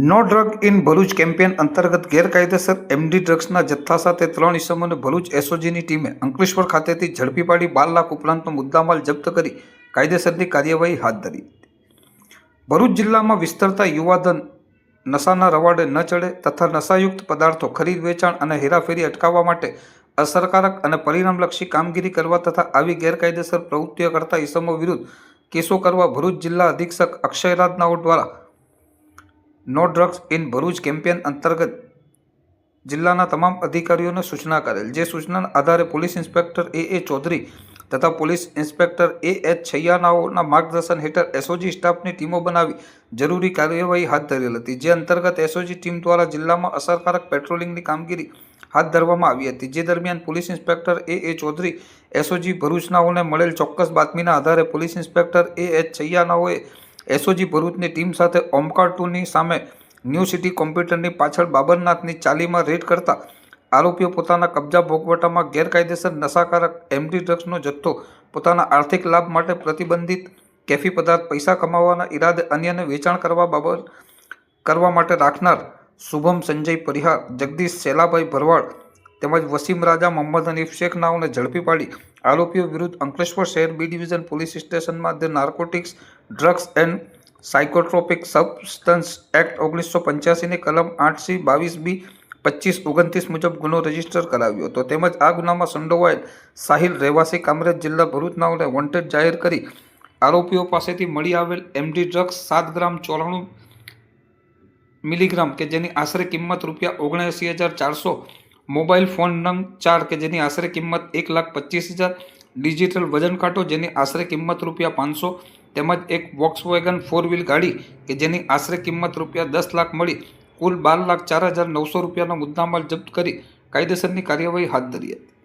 No drug in Bharuch campaign અંતર્ગત ગેરકાયદેસર MD ડ્રગ્સના જથ્થા સાથે ત્રણ ઇસમોને ભરૂચ એસઓજીની ટીમે અંકલેશ્વર ખાતેથી ઝડપી પાડી બાર લાખ ઉપરાંતનો મુદ્દામાલ જપ્ત કરી કાયદેસરની કાર્યવાહી હાથ ધરી. ભરૂચ જિલ્લામાં વિસ્તરતા યુવાધન નશાના રવાડે ન ચડે તથા નશાયુક્ત પદાર્થો ખરીદ વેચાણ અને હેરાફેરી અટકાવવા માટે અસરકારક અને પરિણામલક્ષી કામગીરી કરવા તથા આવી ગેરકાયદેસર પ્રવૃત્તિઓ કરતા ઇસમો વિરુદ્ધ કેસો કરવા ભરૂચ જિલ્લા અધિક્ષક અક્ષય નાઓ દ્વારા no drugs in Bharuch campaign અંતર્ગત જિલ્લાના તમામ અધિકારીઓને સૂચના કરેલ જે સૂચનાના આધારે police inspector A A Chaudhary તથા પોલીસ ઇન્સ્પેક્ટર એ એચ છૈયાનાઓના માર્ગદર્શન હેઠળ એસઓજી સ્ટાફની ટીમો બનાવી જરૂરી કાર્યવાહી હાથ ધરેલ હતી જે અંતર્ગત એસઓજી ટીમ દ્વારા જિલ્લામાં અસરકારક પેટ્રોલિંગની કામગીરી હાથ ધરવામાં આવી હતી જે દરમિયાન police inspector A A Chaudhary SOG ભરૂચનાઓને મળેલ ચોક્કસ બાતમીના આધારે પોલીસ ઇન્સ્પેક્ટર એ એચ છૈયાનાઓએ એસઓજી ભરૂચની ટીમ સાથે ઓમકાર ટુની સામે ન્યૂ સિટી કોમ્પ્યુટરની પાછળ બાબરનાથની ચાલીમાં રેડ કરતા આરોપીઓ પોતાના કબજા ભોગવટામાં ગેરકાયદેસર નશાકારક એમડી ડ્રગ્સનો જથ્થો પોતાના આર્થિક લાભ માટે પ્રતિબંધિત કેફી પદાર્થ પૈસા કમાવાના ઈરાદે અન્યને વેચાણ કરવા બાબત કરવા માટે રાખનાર શુભમ સંજય પરિહાર, જગદીશ શેલાભાઈ ભરવાડ તેમજ વસીમ રાજા મોહમ્મદ હનીફ શેખ નાઓને ઝડપી પાડી. આરોપીઓ વિરુદ્ધ અંકલેશ્વર શહેર બી ડિવિઝન પોલીસ સ્ટેશનમાં the narcotics, drugs and psychotropic substances act ઓગણીસો પંચ્યાસીની કલમ આઠ સી બાવીસ બી પચીસ ઓગણત્રીસ મુજબ ગુનો રજિસ્ટર કરાવ્યો હતો. તેમજ આ ગુનામાં સંડોવાયેલ સાહિલ રહેવાસી કામરેજ જિલ્લા ભરૂચનાઓને વોન્ટેડ જાહેર કરી આરોપીઓ પાસેથી મળી આવેલ એમડી ડ્રગ્સ સાત ગ્રામ ચોરાણું મિલીગ્રામ કે જેની આશરે કિંમત રૂપિયા ઓગણએંસી હજાર ચારસો મોબાઈલ ફોન નંગ ચાર કે જેની આશરે કિંમત એક લાખ પચીસ હજાર, ડિજિટલ વજન કાંટો જેની આશરે કિંમત રૂપિયા પાંચસો, તેમજ એક વોક્સવેગન ફોર વ્હીલ ગાડી કે જેની આશરે કિંમત રૂપિયા દસ લાખ મળી, કુલ બાર લાખ ચાર હજાર નવસો રૂપિયાનો મુદ્દામાલ જપ્ત કરી કાયદેસરની કાર્યવાહી હાથ ધરી હતી.